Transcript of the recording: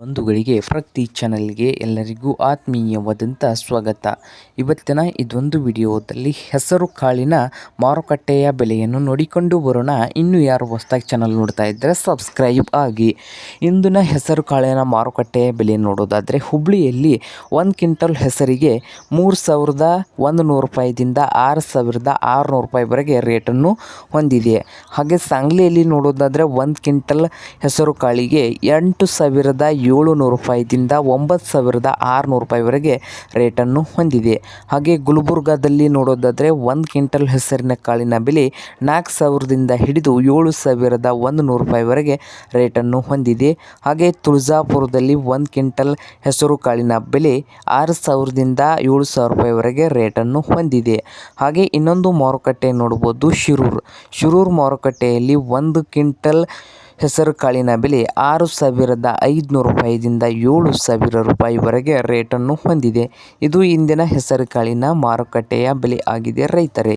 ಬಂಧುಗಳಿಗೆ ಪ್ರತಿ ಚಾನಲ್ಗೆ ಎಲ್ಲರಿಗೂ ಆತ್ಮೀಯವಾದಂಥ ಸ್ವಾಗತ. ಇವತ್ತಿನ ಇದೊಂದು ವಿಡಿಯೋದಲ್ಲಿ ಹೆಸರು ಕಾಳಿನ ಮಾರುಕಟ್ಟೆಯ ಬೆಲೆಯನ್ನು ನೋಡಿಕೊಂಡು ಬರೋಣ. ಇನ್ನು ಯಾರು ಹೊಸ್ದಾಗಿ ಚಾನಲ್ ನೋಡ್ತಾ ಇದ್ದರೆ ಸಬ್ಸ್ಕ್ರೈಬ್ ಆಗಿ. ಇಂದಿನ ಹೆಸರು ಕಾಳಿನ ಮಾರುಕಟ್ಟೆಯ ಬೆಲೆ ನೋಡೋದಾದರೆ ಹುಬ್ಳಿಯಲ್ಲಿ ಒಂದು ಕ್ವಿಂಟಲ್ ಹೆಸರಿಗೆ ಮೂರು ಸಾವಿರದ ಒಂದು ನೂರು ರೂಪಾಯಿದಿಂದ ಆರು ಸಾವಿರದ ಆರುನೂರು ರೂಪಾಯಿವರೆಗೆ ರೇಟನ್ನು ಹೊಂದಿದೆ. ಹಾಗೆ ಸಾಂಗ್ಲಿಯಲ್ಲಿ ನೋಡೋದಾದರೆ ಒಂದು ಕ್ವಿಂಟಲ್ ಹೆಸರು ಕಾಳಿಗೆ ಎಂಟು ಸಾವಿರದ ಏಳುನೂರು ರೂಪಾಯಿದಿಂದ ಒಂಬತ್ತು ಸಾವಿರದ ಆರುನೂರು ರೂಪಾಯಿವರೆಗೆ ರೇಟನ್ನು ಹೊಂದಿದೆ. ಹಾಗೆ ಗುಲ್ಬರ್ಗಾದಲ್ಲಿ ನೋಡೋದಾದರೆ ಒಂದು ಕ್ವಿಂಟಲ್ ಹೆಸರಿನ ಕಾಳಿನ ಬೆಲೆ ನಾಲ್ಕು ಸಾವಿರದಿಂದ ಹಿಡಿದು ಏಳು ಸಾವಿರದ ಒಂದು ನೂರು ರೂಪಾಯಿವರೆಗೆ ರೇಟನ್ನು ಹೊಂದಿದೆ. ಹಾಗೆ ತುಳಜಾಪುರದಲ್ಲಿ ಒಂದು ಕ್ವಿಂಟಲ್ ಹೆಸರು ಕಾಳಿನ ಬೆಲೆ ಆರು ಸಾವಿರದಿಂದ ಏಳು ಸಾವಿರ ರೂಪಾಯಿವರೆಗೆ ರೇಟನ್ನು ಹೊಂದಿದೆ. ಹಾಗೆ ಇನ್ನೊಂದು ಮಾರುಕಟ್ಟೆ ನೋಡ್ಬೋದು ಶಿರೂರು. ಶಿರೂರು ಮಾರುಕಟ್ಟೆಯಲ್ಲಿ ಒಂದು ಕ್ವಿಂಟಲ್ ಹೆಸರು ಕಾಳಿನ ಬೆಲೆ ಆರು ಸಾವಿರದ ಐದುನೂರು ರೂಪಾಯಿದಿಂದ ಏಳು ಸಾವಿರ ರೂಪಾಯಿವರೆಗೆ ರೇಟನ್ನು ಹೊಂದಿದೆ. ಇದು ಇಂದಿನ ಹೆಸರುಕಾಳಿನ ಮಾರುಕಟ್ಟೆಯ ಬೆಲೆ ಆಗಿದೆ ರೈತರೇ.